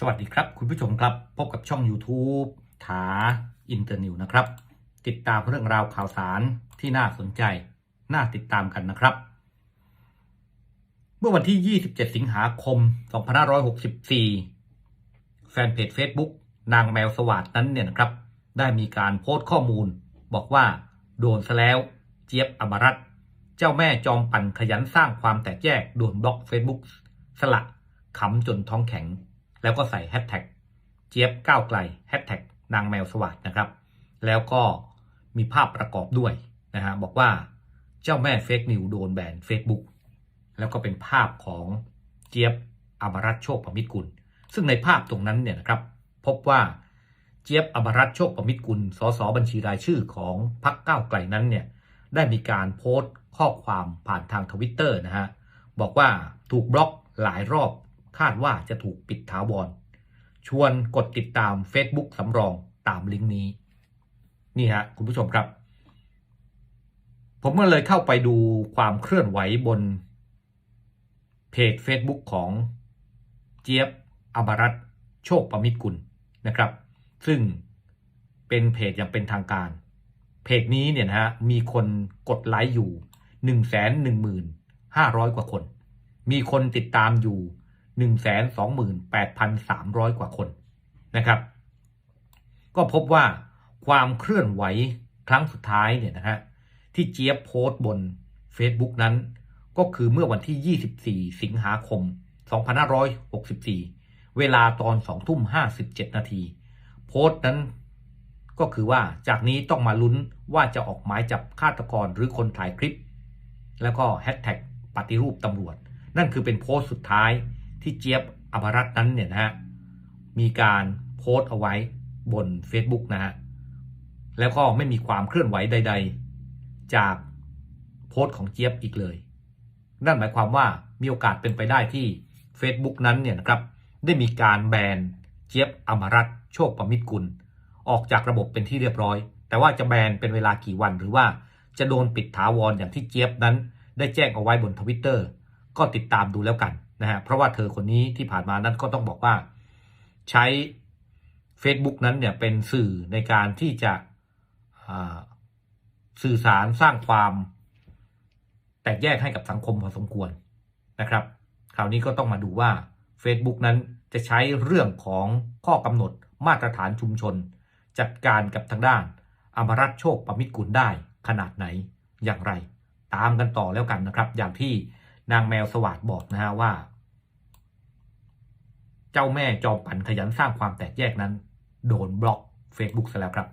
สวัสดีครับคุณผู้ชมครับ พบกับช่อง YouTube ถาอินเตอร์นิวนะครับ ติดตามเรื่องราวข่าวสารที่น่าสนใจ น่าติดตามกันนะครับ เมื่อวันที่ 27 สิงหาคม 2564 แฟนเพจ Facebook นางแมวสวัสดนั้นเนี่ยนะครับ ได้มีการโพสต์ข้อมูล บอกว่า โดนซะแล้ว เจี๊ยบอมรัตเจ้าแม่จอมปั่นขยันสร้างความแตกแยกโดนบล็อก Facebook สละขำจนท้องแข็ง แล้วก็ใส่แฮชแท็กเจี๊ยบก้าวไกลแฮชแท็กนางแมวสวัสดนะครับ แล้วก็มีภาพประกอบด้วยนะฮะบอกว่าเจ้าแม่เฟกนิวโดนแบน Facebook แล้วก็เป็นภาพของเจี๊ยบอมรัตโชคประมิตรกุล ซึ่งในภาพตรงนั้นเนี่ยนะครับ พบว่าเจี๊ยบอมรัตโชคประมิตรกุลสสบัญชีรายชื่อของพรรคก้าวไกลนั้นเนี่ยได้มีการโพสต์ข้อความผ่านทางทวิตเตอร์นะฮะบอกว่าถูกบล็อกหลายรอบ คาดว่าจะถูกปิดถาวร ชวนกดติดตาม Facebook สำรองตามลิงก์นี้ นี่ฮะคุณผู้ชมครับ ผมก็เลยเข้าไปดูความเคลื่อนไหวบนเพจ Facebook ของเจี๊ยบอมรัตโชคประมิตรกุลนะครับ ซึ่งเป็นเพจอย่างเป็นทางการ เพจนี้เนี่ยนะฮะมีคนกดไลค์อยู่ 1 1 1 5 0 0 กว่าคน มีคนติดตามอยู่ 128,300 กว่าคนนะครับ ก็พบว่าความเคลื่อนไหวครั้งสุดท้ายเนี่ยนะฮะที่เจี๊ยบโพสต์บน Facebook นั้น ก็คือเมื่อวันที่ 24 สิงหาคม 2564 เวลาตอน 2 ทุ่ม 57 นาที โพสต์นั้นก็คือว่าจากนี้ต้องมาลุ้นว่าจะออกหมายจับฆาตกรหรือคนถ่ายคลิป แล้วก็แฮชแท็กปฏิรูปตำรวจ นั่นคือเป็นโพสต์สุดท้าย ที่เจี๊ยบอภรัตน์นั้นเนี่ยนะฮะมีการโพสต์เอาไว้บน Facebook นะฮะแล้วก็ไม่มีความเคลื่อนไหวใด ๆ จากโพสต์ของเจี๊ยบอีกเลย นั่นหมายความว่ามีโอกาสเป็นไปได้ที่ Facebook นั้นเนี่ยนะครับได้มีการแบนเจี๊ยบอมรัตโชคประมิตรกุล ออกจากระบบเป็นที่เรียบร้อย แต่ว่าจะแบนเป็นเวลากี่วันหรือว่าจะโดนปิดถาวรอย่างที่เจี๊ยบนั้น ได้แจ้งเอาไว้บนทวิตเตอร์ก็ติดตามดูแล้วกัน นะฮะเพราะว่าเธอคนนี้ที่ผ่านมานั้นก็ต้องบอกว่า ใช้ Facebook นั้นเนี่ยเป็นสื่อในการที่จะสื่อสารสร้างความแตกแยกให้กับสังคมพอสมควรนะครับ คราวนี้ก็ต้องมาดูว่า Facebook นั้นจะใช้เรื่องของข้อกำหนดมาตรฐานชุมชน จัดการกับทางด้าน อมรัตโชคประมิตรกุลได้ขนาดไหนอย่างไร ตามกันต่อแล้วกันนะครับ อย่างที่ นางแมวสวัสดบอกนะฮะว่า เจ้าแม่จอมปันขยันสร้างความแตกแยกนั้น โดนบล็อก Facebook ซะแล้วครับ